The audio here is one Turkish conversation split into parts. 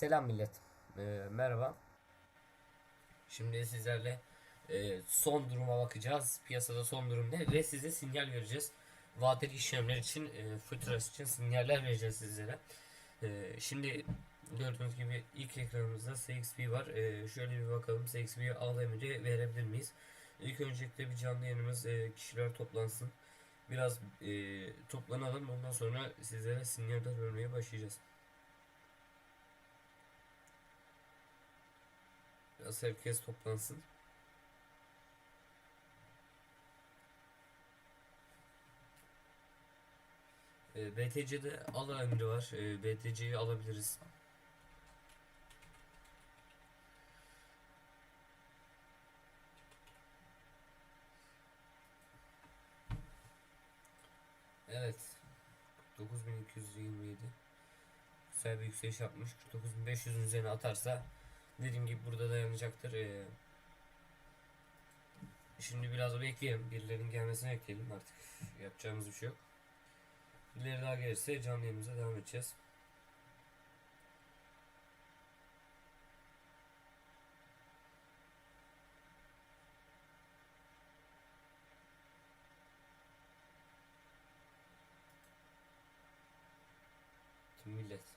Selam millet. Ee, merhaba. Şimdi sizlerle e, son duruma bakacağız. Piyasada son durum ne ve size sinyal vereceğiz. Vadeli işlemler için, e, fıtras için sinyaller vereceğiz sizlere. E, şimdi gördüğünüz gibi ilk ekranımızda CXP var. E, şöyle bir bakalım CXP'ye al emri verebilir miyiz? İlk öncelikle bir canlı yayınımız e, kişiler toplansın. Biraz e, toplanalım ondan sonra sizlere sinyaller vermeye başlayacağız. Herkes toplansın. E, BTC'de al emri var. E, BTC'yi alabiliriz. Evet. 9227 Güzel bir yükseliş yapmış. 49500'ün üzerine atarsa dediğim gibi burada dayanacaktır. Ee, şimdi biraz bekleyelim. Birilerinin gelmesini bekleyelim artık. Yapacağımız bir şey yok. Birileri daha gelirse canlı yayınımıza devam edeceğiz. Millet.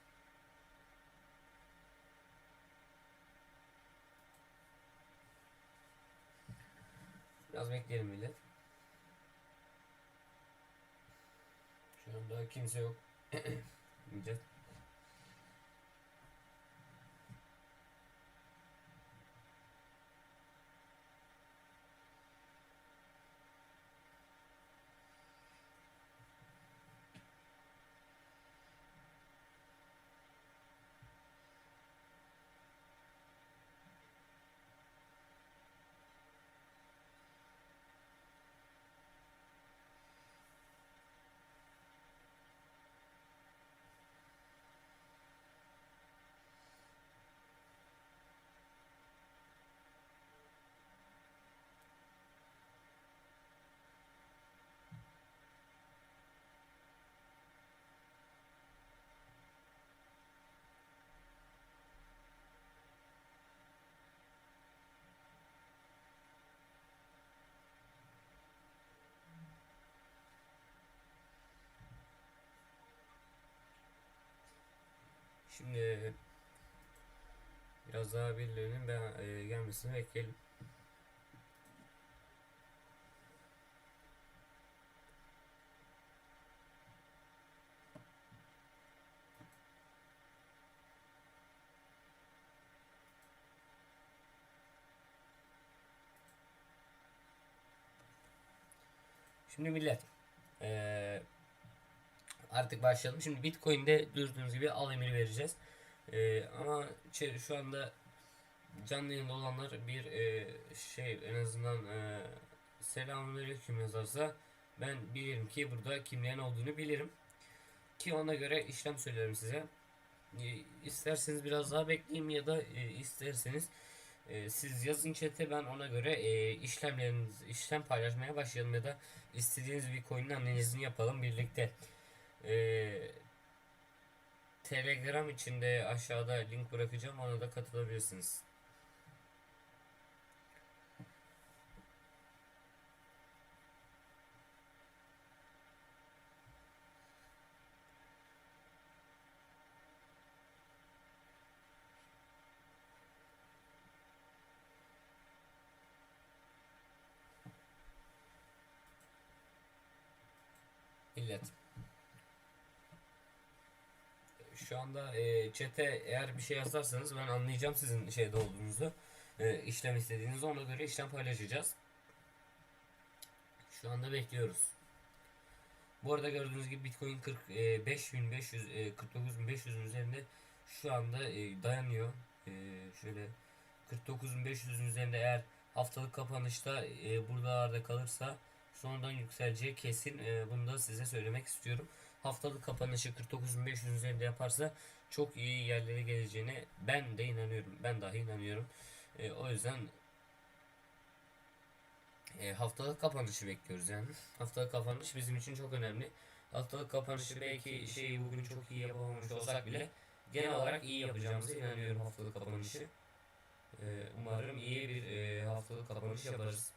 Biraz bekleyelim millet. Şu anda kimse yok. millet. Şimdi biraz daha birilerinin e, gelmesini bekleyelim. Şimdi millet eee, artık başlayalım. Şimdi Bitcoin'de gördüğünüz gibi al emiri vereceğiz. Eee, ama şey- şu anda canlı yayında olanlar bir eee, şey en azından eee selamünaleyküm yazarsa ben bilirim ki burada kimlerin olduğunu bilirim. Ki ona göre işlem söylerim size. E, isterseniz biraz daha bekleyeyim ya da e, isterseniz e, siz yazın chat'e ben ona göre e, işlemleriniz işlem paylaşmaya başlayalım ya da istediğiniz bir coin'in analizini yapalım birlikte. E, Telegram içinde aşağıda link bırakacağım ona da katılabilirsiniz. Millet. Şu anda e, chat'e eğer bir şey yazarsanız ben anlayacağım sizin şeyde olduğunuzu. E, işlem istediğinizi ona göre işlem paylaşacağız. Şu anda bekliyoruz. Bu arada gördüğünüz gibi Bitcoin 45.500 e, 49.500'ün üzerinde şu anda e, dayanıyor. E, şöyle 49.500'ün üzerinde eğer haftalık kapanışta e, buralarda kalırsa sonradan yükseleceği kesin. E, bunu da size söylemek istiyorum. Haftalık kapanışı 49.500 üzerinde yaparsa çok iyi yerlere geleceğine ben de inanıyorum. Ben dahi inanıyorum. E, o yüzden e, haftalık kapanışı bekliyoruz yani. Haftalık kapanış bizim için çok önemli. Haftalık kapanışı belki şeyi bugün çok iyi yapamamış olsak bile genel olarak iyi yapacağımıza inanıyorum haftalık kapanışı. Ee, umarım iyi bir e, haftalık kapanış yaparız.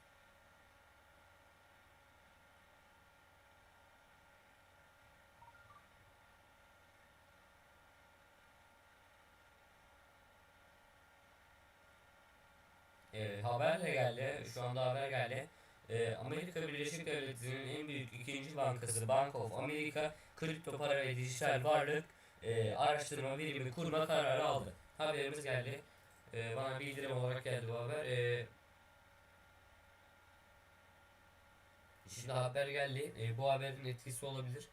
Evet, haberle geldi. Şu anda haber geldi. Ee, Amerika Birleşik Devletleri'nin en büyük ikinci bankası Bank of America kripto para ve dijital varlık e, araştırma birimi kurma kararı aldı. Haberimiz geldi. Ee, bana bildirim olarak geldi bu haber. Ee, şimdi haber geldi. Ee, bu haberin etkisi olabilir.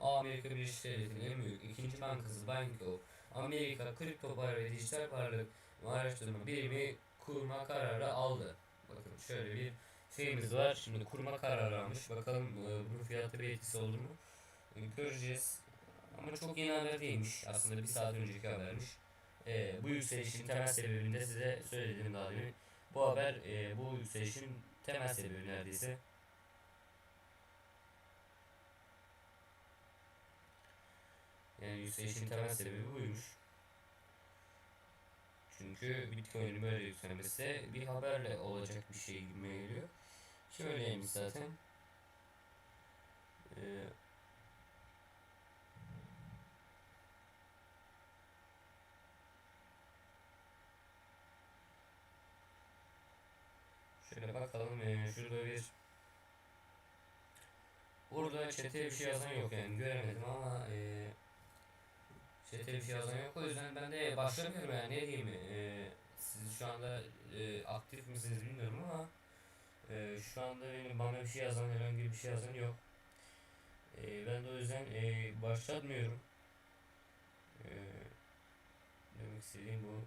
Amerika Birleşik Devletleri'nin en büyük ikinci bankası Bank of Amerika kripto para ve dijital varlık araştırma birimi kurma kararı aldı. Bakın şöyle bir şeyimiz var. Şimdi kurma kararı almış. Bakalım e, bunun fiyatı bir etkisi olur mu? E, göreceğiz. Ama çok yeni haber değilmiş. Aslında bir saat önceki habermiş. E, bu yükselişin temel sebebini de size söyledim daha demin. Bu haber e, bu yükselişin temel sebebi neredeyse. Yani yükselişin temel sebebi buymuş. Çünkü Bitcoin'in böyle yükselmesi bir haberle olacak bir şey gibi geliyor. Ki öyleymiş zaten. Ee, şöyle bakalım ee, şurada bir Burada chat'e bir şey yazan yok yani göremedim ama ee, chat'e bir şey yazan yok o yüzden ben de başlamıyorum yani ne diyeyim ee, siz şu anda ee, aktif misiniz bilmiyorum ama ee, şu anda benim bana bir şey yazan herhangi bir şey yazan yok. Ee, ben de o yüzden ee, başlatmıyorum. Ee, demek istediğim bu.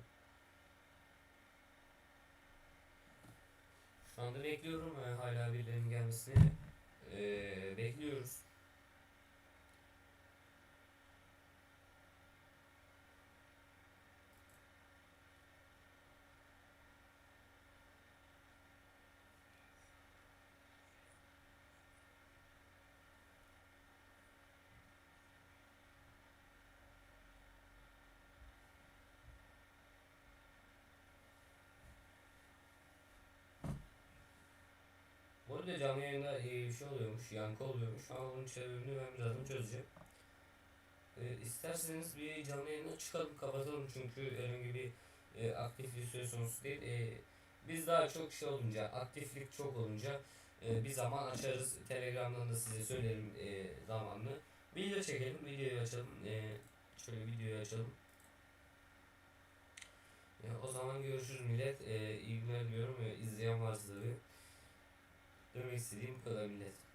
Şu anda bekliyorum ee, hala birilerinin gelmesini. Ee, bekliyoruz. Bu arada canlı yayında e, bir şey oluyormuş, yankı oluyormuş ama bunun sebebini ben birazdan çözeceğim. E, isterseniz bir canlı yayına çıkalım, kapatalım çünkü herhangi bir e, aktiflik söz konusu değil. E, biz daha çok şey olunca, aktiflik çok olunca e, bir zaman açarız. Telegram'dan da size söylerim e, zamanlı. Video çekelim, videoyu açalım. E, şöyle videoyu açalım. E, o zaman görüşürüz millet. E, iyi günler diliyorum. E, izleyen varsa tabii. Demek istediğim bu kadar millet.